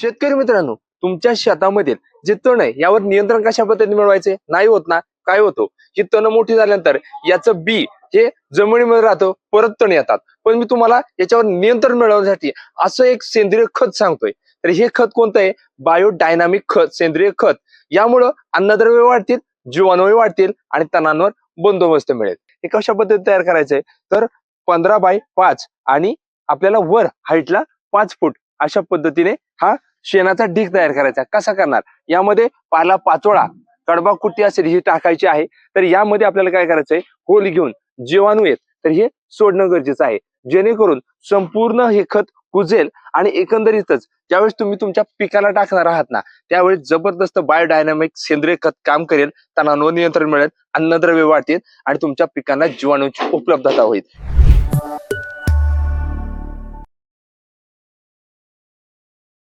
शेतकरी मित्रांनो तुमच्या शेतामधील जे तण आहे यावर नियंत्रण कशा पद्धतीने मिळवायचे? नाही होत ना? काय होतो? ही तण मोठी झाल्यानंतर याचं बी हे जमिनीमध्ये राहतं परत तण येतात. पण मी तुम्हाला याच्यावर नियंत्रण मिळवण्यासाठी असं एक सेंद्रिय खत सांगतोय. तर हे खत कोणतं आहे? बायोडायनामिक खत सेंद्रिय खत. यामुळं अन्नद्रव्य वाढतील जीवाणूही वाढतील आणि तणांवर बंदोबस्त मिळेल. हे कशा पद्धतीने तयार करायचंय तर पंधरा बाय पाच आणि आपल्याला वर हाईटला पाच फूट अशा पद्धतीने हा शेणाचा ढीग तयार करायचा. कसा करणार? यामध्ये पाला पाचोळा कडबा कुट्टी असेल ही टाकायची आहे. तर यामध्ये आपल्याला काय करायचंय? होल घेऊन जीवाणू येत तर हे सोडणं गरजेचं आहे. जेणेकरून संपूर्ण हे खत कुजेल आणि एकंदरीतच ज्यावेळेस तुम्ही तुमच्या पिकाला टाकणार आहात ना त्यावेळेस जबरदस्त बायोडायनामिक सेंद्रिय खत काम करेल तणांवर नियंत्रण मिळेल अन्नद्रव्य वाढतील आणि तुमच्या पिकांना जीवाणूची उपलब्धता होईल.